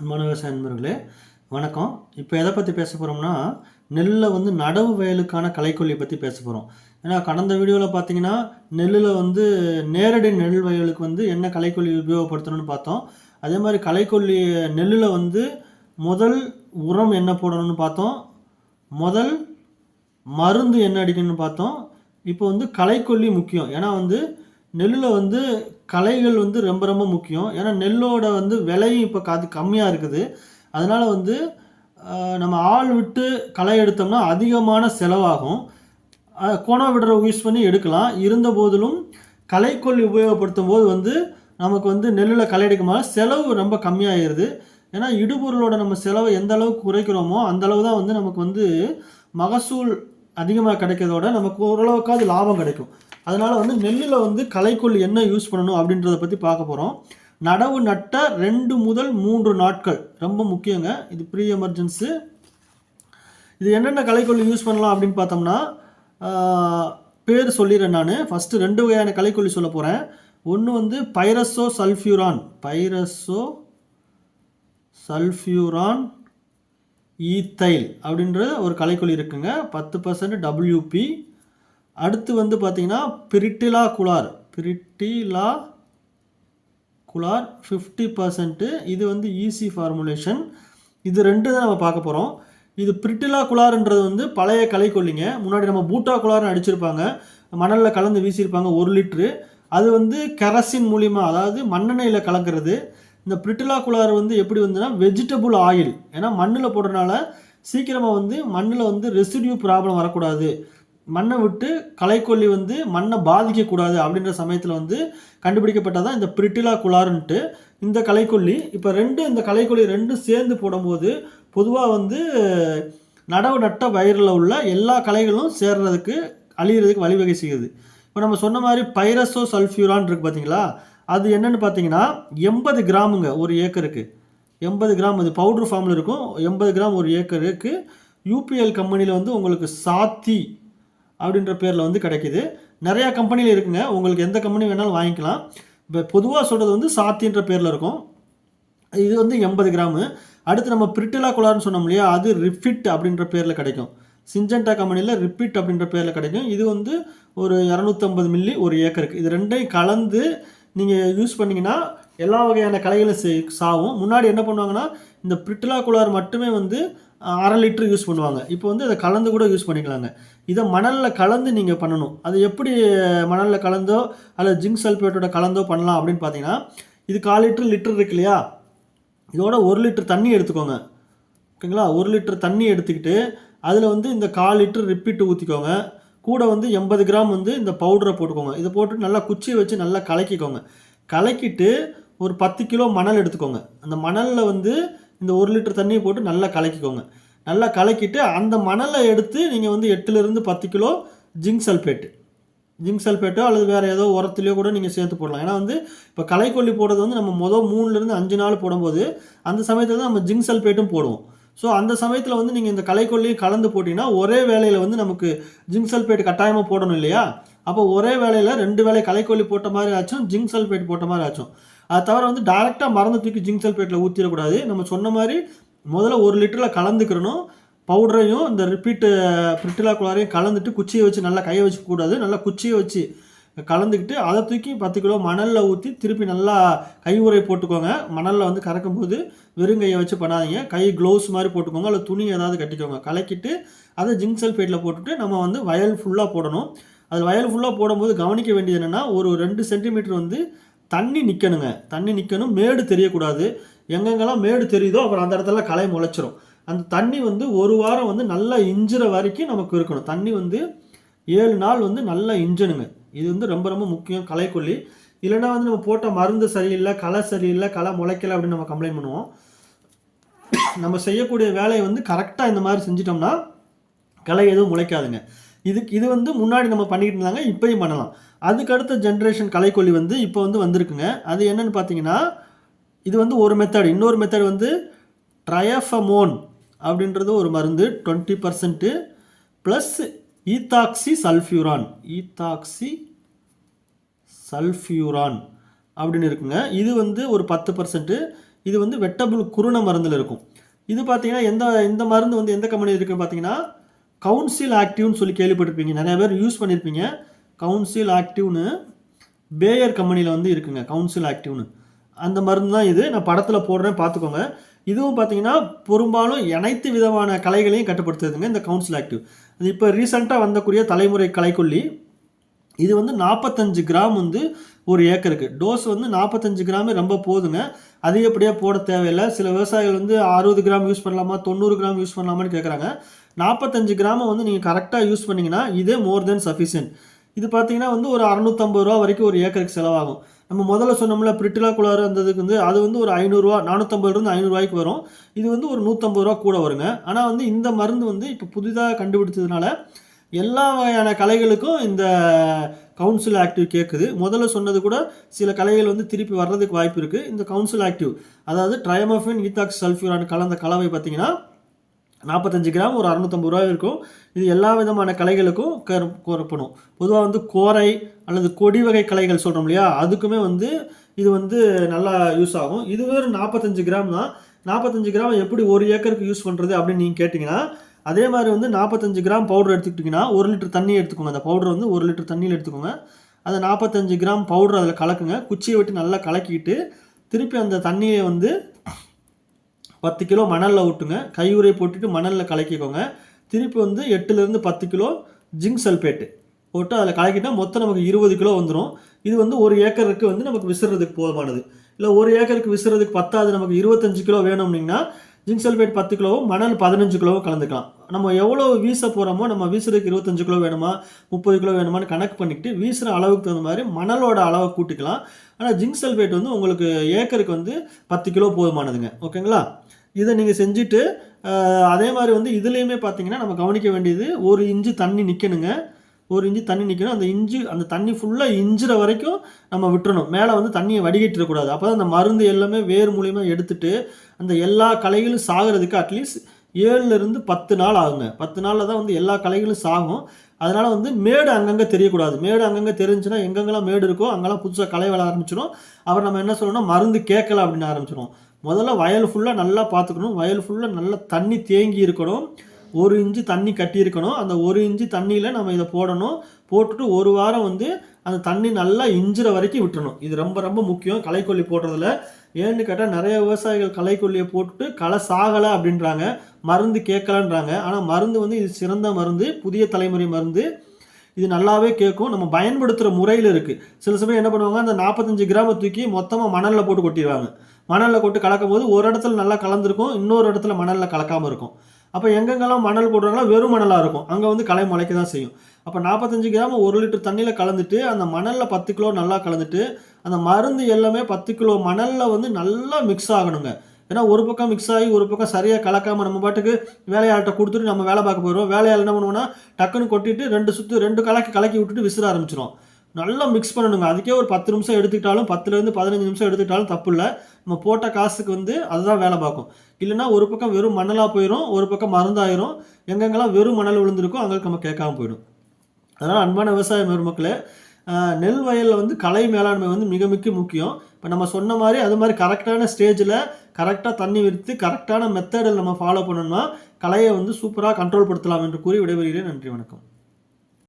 அன்பான விவசாய நண்பர்களே வணக்கம். இப்போ எதை பற்றி பேச போகிறோம்னா நெல்லில் வந்து நடவு வயலுக்கான கலைக்கொல்லியை பற்றி பேச போகிறோம் ஏன்னா கடந்த வீடியோவில் பார்த்தீங்கன்னா நெல்லில் வந்து நேரடி நெல் வயலுக்கு வந்து என்ன கலைக்கொல்லி உபயோகப்படுத்தணும்னு பார்த்தோம். அதே மாதிரி கலைக்கொல்லி நெல்லில் வந்து முதல் உரம் என்ன போடணும்னு பார்த்தோம். முதல் மருந்து என்ன அடிக்கணும்னு பார்த்தோம். இப்போ வந்து களைக்கொல்லி முக்கியம். ஏன்னா வந்து நெல்லில் வந்து களைகள் வந்து ரொம்ப ரொம்ப முக்கியம். ஏன்னா நெல்லோட வந்து விலையும் இப்போ காது கம்மியாக இருக்குது. அதனால் வந்து நம்ம ஆள் விட்டு களை எடுத்தோம்னா அதிகமான செலவாகும். கோணம் விடுற யூஸ் பண்ணி எடுக்கலாம். இருந்த போதிலும் களைக்கொல்லி உபயோகப்படுத்தும் போது வந்து நமக்கு வந்து நெல்லில் களை எடுக்கும்போது செலவு ரொம்ப கம்மியாகிடுது ஏன்னா இடுபொருளோட நம்ம செலவை எந்த அளவுக்கு குறைக்கிறோமோ அந்த அளவு தான் வந்து நமக்கு வந்து மகசூல் அதிகமாக கிடைக்கிறதோட நமக்கு ஓரளவுக்காவது லாபம் கிடைக்கும். அதனால் வந்து நெல்லில் வந்து களைக்கொல்லி என்ன யூஸ் பண்ணணும் அப்படின்றத பற்றி பார்க்க போகிறோம் நடவு நட்ட ரெண்டு முதல் மூன்று நாட்கள். ரொம்ப முக்கியங்க. இது ப்ரீ எமர்ஜென்சி இது என்னென்ன களைக்கொல்லி யூஸ் பண்ணலாம் அப்படின்னு பார்த்தோம்னா பேர் சொல்லிடுறேன் நான். ஃபஸ்ட்டு ரெண்டு வகையான களைக்கொல்லி சொல்ல போகிறேன் ஒன்று வந்து pyrazosulfuron. Pyrazosulfuron ethyl அப்படின்ற ஒரு களைக்கொல்லி இருக்குங்க. பத்து பர்சன்ட் டபிள்யூபி அடுத்து வந்து பார்த்தீங்கன்னா பிரிட்டிலா குலார் பிரிட்டிலா குலார் ஃபிஃப்டி பர்சன்ட்டு இது வந்து ஈஸி ஃபார்முலேஷன் இது ரெண்டு தான் நம்ம பார்க்க போகிறோம் இது பிரிட்டிலா குலார்ன்றது வந்து பழைய களைக்கொல்லிங்க முன்னாடி நம்ம பூட்டா குலார்னு அடிச்சிருப்பாங்க. மணலில் கலந்து வீசியிருப்பாங்க ஒரு லிட்ரு. அது வந்து கெரசின் மூலிமா அதாவது மண்ணெண்ணெயில் கலக்கிறது. இந்த பிரிட்டிலா குலார் வந்து எப்படி வந்துன்னா வெஜிடபுள் ஆயில் ஏன்னா மண்ணில் போடுறதுனால சீக்கிரமாக வந்து மண்ணில் வந்து ரெசிடியூ ப்ராப்ளம் வரக்கூடாது. மண்ணை விட்டு களைக்கொல்லி வந்து மண்ணை பாதிக்கக்கூடாது அப்படின்ற சமயத்தில் வந்து கண்டுபிடிக்கப்பட்டதான் இந்த பிரிட்டிலா குளாருன்ட்டு இந்த களைக்கொல்லி. இப்போ ரெண்டு இந்த களைக்கொல்லி ரெண்டும் சேர்ந்து போடும்போது பொதுவாக வந்து நடவு நட்ட வயரில் உள்ள எல்லா கலைகளும் சேர்றதுக்கு அழியிறதுக்கு வழிவகை செய்யுது. இப்போ நம்ம சொன்ன மாதிரி பைரஸோ சல்ஃபியூரான் இருக்குது பார்த்தீங்களா அது என்னென்னு பார்த்தீங்கன்னா எண்பது கிராமுங்க ஒரு ஏக்கருக்கு. எண்பது கிராம் அது பவுடர் ஃபார்மில் இருக்கும். எண்பது கிராம் ஒரு ஏக்கருக்கு யூபிஎல் கம்பெனியில் வந்து உங்களுக்கு சாத்தி அப்படின்ற பேரில் வந்து கிடைக்குது. நிறையா கம்பெனியில் இருக்குங்க. உங்களுக்கு எந்த கம்பெனி வேணாலும் வாங்கிக்கலாம். இப்போ பொதுவாக சொல்கிறது வந்து சாத்தின்ற பேரில் இருக்கும். இது வந்து எண்பது கிராமு. அடுத்து நம்ம பிரிட்டிலா குலார்னு சொன்னோம் இல்லையா? அது ரிஃபிட் அப்படின்ற பேரில் கிடைக்கும். சிஞ்சண்டா கம்பெனியில் ரிப்பீட் அப்படின்ற பேரில் கிடைக்கும். இது வந்து ஒரு இரநூத்தம்பது மில்லி ஒரு ஏக்கருக்கு. இது ரெண்டையும் கலந்து நீங்கள் யூஸ் பண்ணிங்கன்னா எல்லா வகையான களைகளும் சே சாவும். முன்னாடி என்ன பண்ணுவாங்கன்னா இந்த பிரிட்டிலா குலார் மட்டுமே வந்து அரை லிட்டர் யூஸ் பண்ணுவாங்க. இப்போ வந்து அதை கலந்து கூட யூஸ் பண்ணிக்கலாங்க. இதை மணலில் கலந்து நீங்கள் பண்ணணும். அது எப்படி மணலில் கலந்தோ அல்லது ஜிங்க் சல்ஃபேட்டோட கலந்தோ பண்ணலாம் அப்படின்னு பார்த்தீங்கன்னா இது கால் லிட்டர் லிட்டர் இருக்கு இல்லையா? இதோட ஒரு லிட்டர் தண்ணி எடுத்துக்கோங்க. ஓகேங்களா? ஒரு லிட்டர் தண்ணி எடுத்துக்கிட்டு அதில் வந்து இந்த கால் லிட்டர் ரிப்பீட்டு ஊற்றிக்கோங்க கூட வந்து எண்பது கிராம் வந்து இந்த பவுடரை போட்டுக்கோங்க. இதை போட்டு நல்லா குச்சியை வச்சு நல்லா கலக்கிக்கோங்க. கலக்கிட்டு ஒரு பத்து கிலோ மணல் எடுத்துக்கோங்க. அந்த மணலில் வந்து இந்த ஒரு லிட்டர் தண்ணியை போட்டு நல்லா கலக்கிக்கோங்க. நல்லா கலக்கிட்டு அந்த மணலை எடுத்து நீங்கள் வந்து எட்டுலேருந்து பத்து கிலோ ஜிங்க் சல்ஃபேட்டு ஜிங்க் சல்ஃபேட்டோ அல்லது வேறு ஏதோ உரத்துலையோ கூட நீங்கள் சேர்த்து போடலாம். ஏன்னா வந்து இப்போ களைக்கொல்லி போடுறது வந்து நம்ம மொதல் மூணுலேருந்து அஞ்சு நாள் போடும்போது அந்த சமயத்தில் தான் நம்ம ஜிங்க் சல்ஃபேட்டும் போடுவோம். ஸோ அந்த சமயத்தில் வந்து நீங்கள் இந்த களைக்கொல்லியும் கலந்து போட்டிங்கன்னா ஒரே வேலையில் வந்து நமக்கு ஜிங்க் சல்ஃபேட் கட்டாயமாக போடணும் இல்லையா? அப்போ ஒரே வேலையில் ரெண்டு வேலை களைக்கொல்லி போட்ட மாதிரி ஆச்சும் ஜிங்க் சல்ஃபேட் போட்ட மாதிரி ஆச்சும். அது தவிர வந்து டேரெக்டாக மறந்து தூக்கி ஜிங்க் சல்பேட்டில் ஊற்றிடக்கூடாது நம்ம சொன்ன மாதிரி முதல்ல ஒரு லிட்டரில் கலந்துக்கிறணும் பவுடரையும் இந்த ரிப்பீட்டு பிரிட்டிலா குளாரையும் கலந்துட்டு குச்சியை வச்சு நல்லா கையை வச்சு கூடாது. நல்லா குச்சியை வச்சு கலந்துக்கிட்டு அதை தூக்கி பத்து கிலோ மணலில் ஊற்றி திருப்பி நல்லா கை உரை போட்டுக்கோங்க. மணலில் வந்து கறக்கும் போது வெறும் கையை வச்சு பண்ணாதீங்க. கை க்ளவுஸ் மாதிரி போட்டுக்கோங்க. அல்லது துணி ஏதாவது கட்டிக்கோங்க. கலக்கிட்டு அதை ஜிங்க் சல்ஃபேட்டில் போட்டுட்டு நம்ம வந்து வயல் ஃபுல்லாக போடணும். அது வயல் ஃபுல்லாக போடும்போது கவனிக்க வேண்டியது என்னென்னா ஒரு ரெண்டு சென்டிமீட்டர் வந்து தண்ணி நிற்கணுங்க தண்ணி நிற்கணும் மேடு தெரியக்கூடாது. எங்கெங்கெல்லாம் மேடு தெரியுதோ அப்புறம் அந்த இடத்துல களை முளைச்சிரும். அந்த தண்ணி வந்து ஒரு வாரம் வந்து நல்லா இஞ்சுற வரைக்கும் நமக்கு இருக்கணும். தண்ணி வந்து ஏழு நாள் வந்து நல்லா இஞ்சணுங்க இது வந்து ரொம்ப ரொம்ப முக்கியம் களைக்கொல்லி. இல்லைன்னா வந்து நம்ம போட்ட மருந்து சரியில்லை களை சரியில்லை களை முளைக்கல அப்படின்னு நம்ம கம்ப்ளைண்ட் பண்ணுவோம். நம்ம செய்யக்கூடிய வேலையை வந்து கரெக்டாக இந்த மாதிரி செஞ்சிட்டோம்னா களை எதுவும் முளைக்காதுங்க. இதுக்கு இது வந்து முன்னாடி நம்ம பண்ணிக்கிட்டு இருந்தாங்க இப்பயும் பண்ணலாம். அதுக்கு அடுத்த ஜென்ரேஷன் கலைக்கொல்லி வந்து இப்போ வந்து வந்திருக்குங்க. அது என்னன்னு பார்த்தீங்கன்னா இது வந்து ஒரு மெத்தட் இன்னொரு மெத்தட் வந்து ட்ரயஃபமோன் அப்படின்றது ஒரு மருந்து twenty percent plus ethoxysulfuron ethoxysulfuron அப்படின்னு இருக்குங்க. இது வந்து ஒரு பத்து பர்சன்ட்டு இது வந்து வெட்டபுள் குருண மருந்தில் இருக்கும். இது பார்த்தீங்கன்னா எந்த இந்த மருந்து வந்து எந்த கம்பெனி இருக்குன்னு பார்த்தீங்கன்னா கவுன்சில் ஆக்டிவ்னு சொல்லி கேள்விப்பட்டிருப்பீங்க. நிறைய பேர் யூஸ் பண்ணியிருப்பீங்க கவுன்சில் ஆக்டிவ்னு பேயர் கம்பெனியில் வந்து இருக்குங்க கவுன்சில் ஆக்டிவ்னு அந்த மருந்து தான் இது. நான் படத்தில் போடுறேன் பார்த்துக்கோங்க. இதுவும் பார்த்தீங்கன்னா பெரும்பாலும் அனைத்து விதமான கலைகளையும் கட்டுப்படுத்துதுங்க இந்த கவுன்சில் ஆக்டிவ் அது இப்போ ரீசெண்டாக வந்தக்கூடிய தலைமுறை கலைக்கொல்லி இது வந்து நாற்பத்தஞ்சு கிராம் வந்து ஒரு ஏக்கருக்கு. டோஸ் வந்து நாற்பத்தஞ்சு கிராமே ரொம்ப போதுங்க. அதிகப்படியாக போட தேவையில்லை. சில விவசாயிகள் வந்து அறுபது கிராம் யூஸ் பண்ணலாமா தொண்ணூறு கிராம் யூஸ் பண்ணலாமான்னு கேட்குறாங்க நாற்பத்தஞ்சு கிராமை வந்து நீங்கள் கரெக்டாக யூஸ் பண்ணிங்கன்னா இதே மோர் தென் சஃபிஷியன்ட் இது பார்த்தீங்கன்னா வந்து ஒரு அறநூற்றம்பது ரூபா வரைக்கும் ஒரு ஏக்கருக்கு செலவாகும். நம்ம முதல்ல சொன்னோம்ல பிரிட்டிலா குளாறு இருந்ததுக்கு வந்து அது வந்து ஒரு ஐநூறுரூவா நானூற்றம்பதுலேருந்து ஐநூறுரூவாய்க்கு வரும். இது வந்து ஒரு நூற்றம்பது ரூபா கூட வருங்க. ஆனால் வந்து இந்த மருந்து வந்து இப்போ புதிதாக கண்டுபிடிச்சதுனால எல்லா வகையான கலைகளுக்கும் இந்த கவுன்சில் ஆக்டிவ் கேட்குது முதல்ல சொன்னது கூட சில கலைகள் வந்து திருப்பி வர்றதுக்கு வாய்ப்பு இருக்குது இந்த கவுன்சில் ஆக்டிவ் அதாவது ட்ரைமோஃபின் ஈத்தாக்ஸ் சல்ஃபியூரான் கலந்த கலவை பார்த்திங்கன்னா நாற்பத்தஞ்சு கிராம் ஒரு அறநூற்றம்பது ரூபா இருக்கும். இது எல்லா விதமான கலைகளுக்கும் கரு கோரப்படும். பொதுவாக வந்து கோரை அல்லது கொடி வகை கலைகள் சொல்கிறோம் இல்லையா? அதுக்குமே வந்து இது வந்து நல்லா யூஸ் ஆகும். இது வெறும் நாற்பத்தஞ்சு கிராம் தான். நாற்பத்தஞ்சு கிராம் எப்படி ஒரு ஏக்கருக்கு யூஸ் பண்ணுறது அப்படின்னு நீங்கள் கேட்டிங்கன்னா அதே மாதிரி வந்து நாற்பத்தஞ்சு கிராம் பவுடர் எடுத்துக்கிட்டிங்கன்னா ஒரு லிட்டர் தண்ணி எடுத்துக்கோங்க. அந்த பவுடர் வந்து ஒரு லிட்டர் தண்ணியில் எடுத்துக்கோங்க. அதை நாற்பத்தஞ்சு கிராம் பவுடர் அதில் கலக்குங்க. குச்சியை விட்டு நல்லா கலக்கிட்டு திருப்பி அந்த தண்ணியை வந்து பத்து கிலோ மணலில் விட்டுங்க கையுறை போட்டுட்டு மணலில் கலக்கிக்கோங்க. திருப்பி வந்து எட்டுலேருந்து பத்து கிலோ ஜிங்க் சல்பேட்டு போட்டு அதில் கலக்கிட்டால் மொத்தம் நமக்கு இருபது கிலோ வந்துடும் இது வந்து ஒரு ஏக்கருக்கு வந்து நமக்கு விசிறதுக்கு போதுமானது. இல்லை ஒரு ஏக்கருக்கு விசிறதுக்கு பத்தாது நமக்கு இருபத்தஞ்சு கிலோ வேணும்னிங்கன்னா ஜிங்க் சல்ஃபேட் பத்து கிலோவும் மணல் பதினஞ்சு கிலோவும் கலந்துக்கலாம். நம்ம எவ்வளோ வீச போகிறோமோ நம்ம வீசுறதுக்கு இருபத்தஞ்சு கிலோ வேணுமா முப்பது கிலோ வேணுமான்னு கணக்கு பண்ணிக்கிட்டு வீசுகிற அளவுக்கு தகுந்த மாதிரி மணலோட அளவை கூட்டிக்கலாம். ஆனால் ஜிங்க் சல்ஃபேட் வந்து உங்களுக்கு ஏக்கருக்கு வந்து பத்து கிலோ போதுமானதுங்க. ஓகேங்களா? இதை நீங்கள் செஞ்சுட்டு அதே மாதிரி வந்து இதுலேயுமே பார்த்தீங்கன்னா நம்ம கவனிக்க வேண்டியது ஒரு இன்ச்சு தண்ணி நிற்கணுங்க ஒரு இன்ச்சு தண்ணி நிற்கணும் அந்த இஞ்சி அந்த தண்ணி ஃபுல்லாக இஞ்சுற வரைக்கும் நம்ம விட்டுறணும். மேலே வந்து தண்ணியை வடிகட்டிடக்கூடாது. அப்போ தான் அந்த மருந்து எல்லாமே வேர் மூலியமாக எடுத்துட்டு அந்த எல்லா களைகளும் சாகிறதுக்கு அட்லீஸ்ட் ஏழுலேருந்து பத்து நாள் ஆகுங்க. பத்து நாளில் தான் வந்து எல்லா களைகளும் சாகும். அதனால் வந்து மேடு அங்கங்கே தெரியக்கூடாது. மேடு அங்கங்கே தெரிஞ்சுன்னா எங்கெங்கெல்லாம் மேடு இருக்கோ அங்கெல்லாம் புதுசாக களை வளர ஆரம்பிச்சிடும் அப்புறம் நம்ம என்ன சொல்லணும்னா மருந்து கேட்கல அப்படின்னு ஆரம்பிச்சிடும் முதல்ல வயல் ஃபுல்லாக நல்லா பார்த்துக்கணும். வயல் ஃபுல்லாக நல்லா தண்ணி தேங்கி இருக்கணும். ஒரு இன்ச்சு தண்ணி கட்டியிருக்கணும். அந்த ஒரு இன்ச்சு தண்ணியில் நம்ம இதை போடணும். போட்டுட்டு ஒரு வாரம் வந்து அந்த தண்ணி நல்லா இஞ்சுற வரைக்கும் விட்டுறணும். இது ரொம்ப ரொம்ப முக்கியம். களைக்கொல்லி போடுறதுல. ஏன்னு கேட்டால் நிறைய விவசாயிகள் களைக்கொல்லியை போட்டுட்டு களை சாகலை அப்படின்றாங்க. மருந்து கேட்கலன்றாங்க. ஆனால் மருந்து வந்து இது சிறந்த மருந்து புதிய தலைமுறை மருந்து. இது நல்லாவே கேட்கும். நம்ம பயன்படுத்துகிற முறையில் இருக்குது சில சமயம் என்ன பண்ணுவாங்க? அந்த நாற்பத்தஞ்சு கிராம தூக்கி மொத்தமாக மணலில் போட்டு கொட்டிடுவாங்க. மணலில் போட்டு கலக்கும் போது ஒரு இடத்துல நல்லா கலந்துருக்கும். இன்னொரு இடத்துல மணலில் கலக்காமல் இருக்கும். அப்போ எங்கெங்கெல்லாம் மணல் போடுறாங்களோ வெறும் மணலாக இருக்கும். அங்கே வந்து களை முளைக்க தான் செய்யும். அப்போ நாற்பத்தஞ்சு கிராம் ஒரு லிட்டர் தண்ணியில் கலந்துட்டு அந்த மணலில் பத்து கிலோ நல்லா கலந்துட்டு அந்த மருந்து எல்லாமே பத்து கிலோ மணலில் வந்து நல்லா மிக்ஸ் ஆகணுங்க. ஏன்னா ஒரு பக்கம் மிக்ஸ் ஆகி ஒரு பக்கம் சரியாக கலக்காமல் நம்ம பாட்டுக்கு வேலையாள்கிட்ட கொடுத்துட்டு நம்ம வேலை பார்க்க போயிடுவோம் வேலையாள் என்ன பண்ணுவோம்னா டக்குன்னு கொட்டிட்டு ரெண்டு சுற்று ரெண்டு கலக்கி கலக்கி விட்டுட்டு விசிற ஆரம்பிச்சிடும் நல்லா மிக்ஸ் பண்ணணுங்க. அதுக்கே ஒரு பத்து நிமிஷம் எடுத்துக்கிட்டாலும் பத்துலேருந்து பதினஞ்சு நிமிஷம் எடுத்துக்கிட்டாலும் தப்பு இல்லை நம்ம போட்ட காசுக்கு வந்து அதுதான் வேலை பார்க்கும். இல்லைன்னா ஒரு பக்கம் வெறும் மணலாக போயிடும் ஒரு பக்கம் மருந்தாயிரும். எங்கெங்கெல்லாம் வெறும் மணல் விழுந்திருக்கோ அங்கே நம்ம கேட்காம போயிடும். அதனால் அன்பான விவசாய பெருமக்களே நெல் வயலில் வந்து கலை மேலாண்மை வந்து மிக மிக முக்கியம். இப்போ நம்ம சொன்ன மாதிரி அது மாதிரி கரெக்டான ஸ்டேஜில் கரெக்டாக தண்ணி விரித்து கரெக்டான மெத்தடில் நம்ம ஃபாலோ பண்ணோம்னா கலையை வந்து சூப்பராக கண்ட்ரோல் படுத்தலாம் என்று கூறி விடைபெறுகிறேன். நன்றி வணக்கம்.